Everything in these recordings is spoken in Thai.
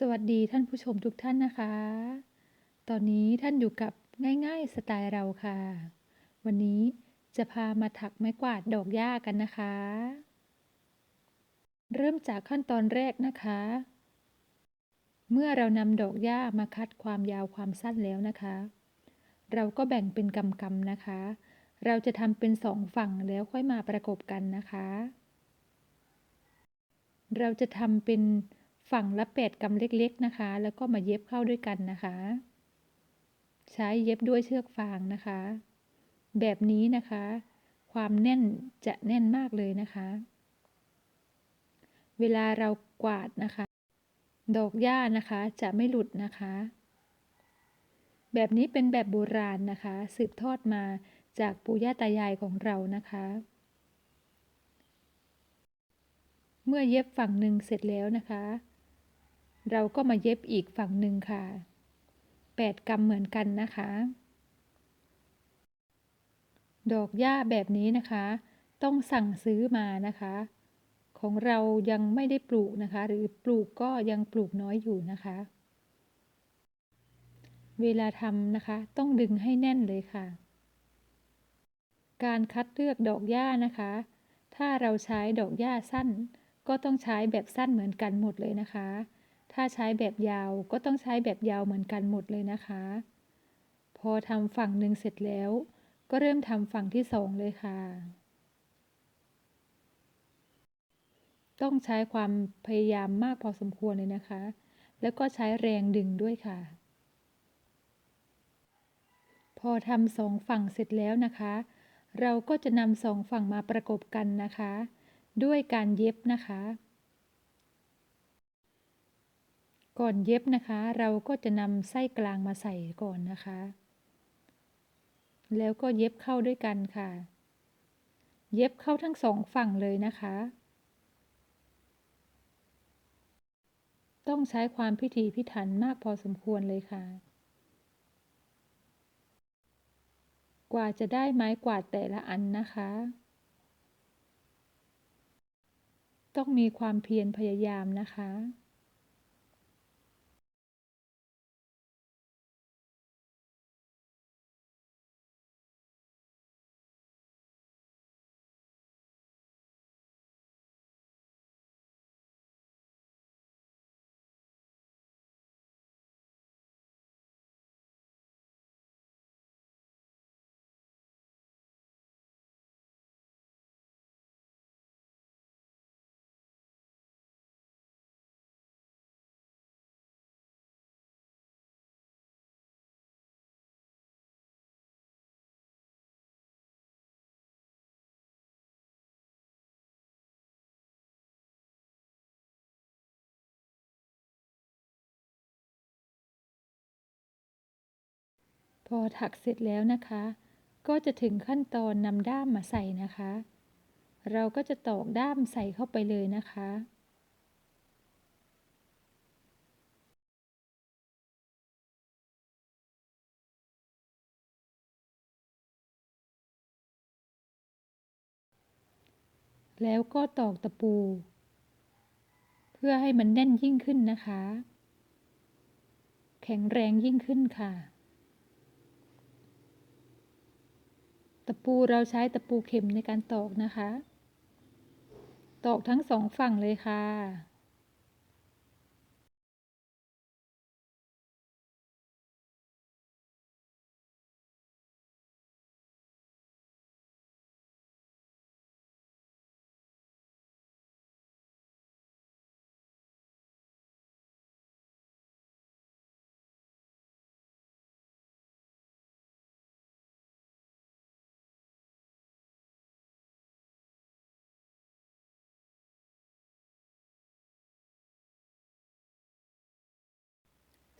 สวัสดีท่านผู้ชมทุกท่านนะคะ ตอนนี้ท่านอยู่กับง่ายๆสไตล์เราค่ะ วันนี้จะพามาถักไม้กวาดดอกหญ้ากันนะคะ เริ่มจากขั้นตอนแรกนะคะ เมื่อเรานำดอกหญ้ามาคัดความยาวความสั้นแล้วนะคะ เราก็แบ่งเป็นกำกำนะคะ เราจะทำเป็นสองฝั่งแล้วค่อยมาประกบกันนะคะ เราจะทำเป็น ฝั่งละแปดกำเล็กๆนะคะ แล้วก็มาเย็บเข้าด้วยกันนะคะ ใช้เย็บด้วยเชือกฟางนะคะ แบบนี้นะคะ ความแน่นจะแน่นมากเลยนะคะ เวลาเรากวาดนะคะ ดอกหญ้านะคะจะไม่หลุดนะคะ แบบนี้เป็นแบบโบราณนะคะ สืบทอดมาจากปู่ย่าตายายของเรานะคะ เมื่อเย็บฝั่งหนึ่งเสร็จแล้วนะคะ เราก็มาเย็บอีกฝั่งหนึ่งค่ะ 8กำเหมือนกันนะคะ ดอกหญ้าแบบนี้นะคะ ต้องสั่งซื้อมานะคะ ของเรายังไม่ได้ปลูกนะคะ หรือปลูกก็ยังปลูกน้อยอยู่นะคะ เวลาทำนะคะ ต้องดึงให้แน่นเลยค่ะ การคัดเลือกดอกหญ้านะคะ ถ้าเราใช้ดอกหญ้าสั้น ก็ต้องใช้แบบสั้นเหมือนกันหมดเลยนะคะ ถ้าใช้แบบยาวก็ต้องใช้แบบยาวเหมือนกันหมดเลยนะคะ พอทำฝั่งหนึ่งเสร็จแล้ว ก็เริ่มทำฝั่งที่สองเลยค่ะ ต้องใช้ความพยายามมากพอสมควรเลยนะคะ แล้วก็ใช้แรงดึงด้วยค่ะ พอทำสองฝั่งเสร็จแล้วนะคะ เราก็จะนำสองฝั่งมาประกบกันนะคะ ด้วยการเย็บนะคะ ก่อนเย็บนะคะ เราก็จะนำไส้กลางมาใส่ก่อนนะคะ แล้วก็เย็บเข้าด้วยกันค่ะ เย็บเข้าทั้งสองฝั่งเลยนะคะ ต้องใช้ความพิถีพิถันมากพอสมควรเลยค่ะ กว่าจะได้ไม้กวาดแต่ละอันนะคะ ต้องมีความเพียรพยายามนะคะ พอถักเสร็จแล้วนะคะ ก็จะถึงขั้นตอนนำด้ามมาใส่นะคะ เราก็จะตอกด้ามใส่เข้าไปเลยนะคะแล้วก็ตอกตะปู เพื่อให้มันแน่นยิ่งขึ้นนะคะ แข็งแรงยิ่งขึ้นค่ะ ตะปูเราใช้ตะปูเข็มในการตอกนะคะ ตอกทั้งสองฝั่งเลยค่ะ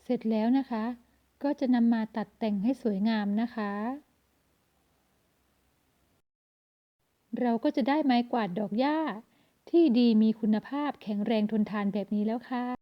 เสร็จแล้วนะคะ ก็จะนำมาตัดแต่งให้สวยงามนะคะ เราก็จะได้ไม้กวาดดอกหญ้า ที่ดีมีคุณภาพแข็งแรงทนทานแบบนี้แล้วค่ะ